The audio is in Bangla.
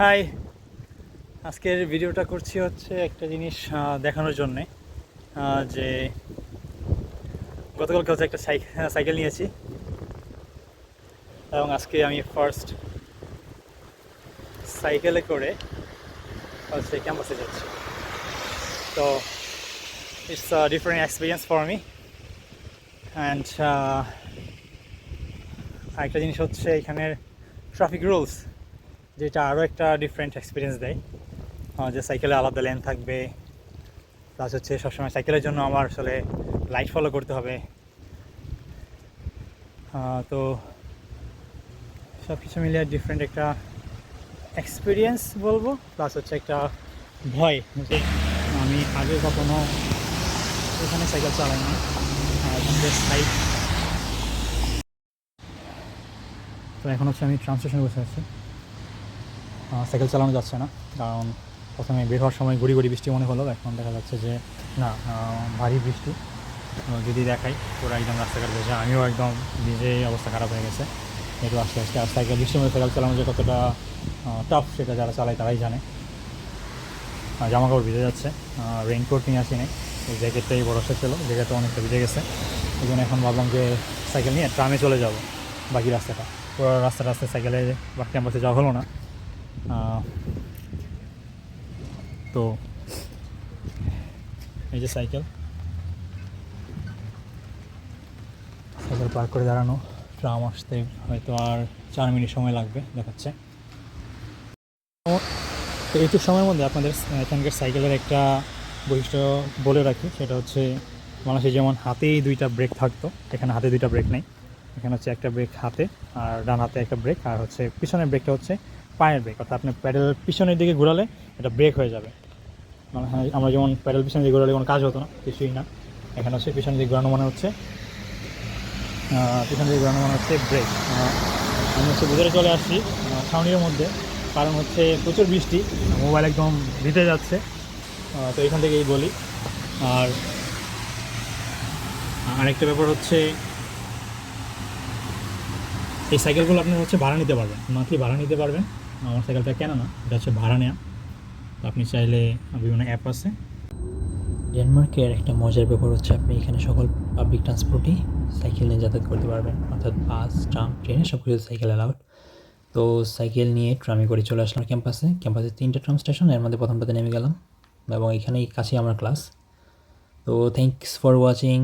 হাই। আজকের ভিডিওটা করছি হচ্ছে একটা জিনিস দেখানোর জন্যে যে গতকালকে হচ্ছে একটা সাইকেল সাইকেল নিয়েছি এবং আজকে আমি ফার্স্ট সাইকেলে করে হচ্ছে ক্যাম্পাসে যাচ্ছি। তো it's different experience for me and আরেকটা জিনিস হচ্ছে এখানের ট্রাফিক রুলস যেটা আরও একটা ডিফারেন্ট এক্সপিরিয়েন্স দেয়। আহ, যে সাইকেলে আলাদা লেন থাকবে প্লাস হচ্ছে সবসময় সাইকেলের জন্য আমার আসলে লাইট ফলো করতে হবে। তো সব কিছু মিলিয়ে ডিফারেন্ট একটা এক্সপিরিয়েন্স বলব প্লাস হচ্ছে একটা ভয় যে আমি আগে কখনো এখানে সাইকেল চালাই না সাইড তো এখন হচ্ছে আমি ট্রান্সলেশন বসে আছি। সাইকেল চালানো যাচ্ছে না। কারণ প্রথমে বের হওয়ার সময় গুড়ি গুড়ি বৃষ্টি মনে হলো, এখন দেখা যাচ্ছে যে না ভারী বৃষ্টি। যদি দেখাই পুরো একদম রাস্তাঘাট ভেজে আমিও একদম ভিজে অবস্থা খারাপ হয়ে গেছে। একটু আস্তে আস্তে আর সাইকেল বৃষ্টির মধ্যে সাইকেল চালানো যে কতটা টাফ সেটা যারা চালায় তারাই জানে। জামা কাপড় ভিজে যাচ্ছে। রেইনকোট নিয়ে আসি নাই এই জ্যাকেটটাই বরসা ছিল জ্যাকেটটা অনেকটা ভিজে গেছে। এই জন্য এখন ভাবলাম যে সাইকেল নিয়ে ট্রামে চলে যাব, বাকি রাস্তাটা। পুরো রাস্তা রাস্তায় সাইকেলে বা ক্যাম্পাসে যাওয়া হলো না। তো এই যে সাইকেল। সাইকেল পার্ক করে দাঁড়ানো, ট্রাম আসতে হয়তো আর চার মিনিট সময় লাগবে দেখাচ্ছে। তো এইটুকু সময়ের মধ্যে আপনাদের এখানকার সাইকেলের একটা বৈশিষ্ট্য বলে রাখি, সেটা হচ্ছে মানুষের যেমন হাতেই দুইটা ব্রেক থাকতো, এখানে হাতে দুইটা ব্রেক নেই। এখানে হচ্ছে একটা ব্রেক হাতে আর ডান হাতে একটা ব্রেক আর হচ্ছে পিছনের ব্রেকটা হচ্ছে পায়ের ব্রেক অর্থাৎ আপনি প্যাডেল পিছনের দিকে ঘোরালে এটা ব্রেক হয়ে যাবে। মানে হ্যাঁ, আমরা যেমন প্যাডেল পিছনের দিকে ঘোরালে কোনো কাজ হতো না কিছুই না। এখানে হচ্ছে পিছনের দিকে ঘোরানো মানে হচ্ছে পিছনের দিকে ঘোরানো মানে হচ্ছে ব্রেক আমি হচ্ছে ভিতরে চলে আসছি ছাউনির মধ্যে কারণ হচ্ছে প্রচুর বৃষ্টি মোবাইল একদম ভিজে যাচ্ছে। তো এখান থেকেই বলি। আর আরেকটা ব্যাপার হচ্ছে এই সাইকেলগুলো আপনি হচ্ছে ভাড়া নিতে পারবেন মান্থলি ভাড়া নিতে পারবেন। আমার সাইকেলটা কেন না, এটা হচ্ছে ভাড়া নেওয়া তো আপনি চাইলে বিভিন্ন অ্যাপ আছে। ডেনমার্কের একটা মজার ব্যাপার হচ্ছে আপনি এখানে সকল পাবলিক ট্রান্সপোর্টই সাইকেল নিয়ে যাতায়াত করতে পারবেন। অর্থাৎ বাস ট্রাম ট্রেনে সব কিছু সাইকেল অ্যালাউড তো সাইকেল নিয়ে ট্রামে করে চলে আসলাম ক্যাম্পাসে ক্যাম্পাসে তিনটা ট্রাম স্টেশনের মধ্যে প্রথমটাতে নেমে গেলাম। এবং এখানেই কাছেই আমার ক্লাস তো থ্যাংকস ফর ওয়াচিং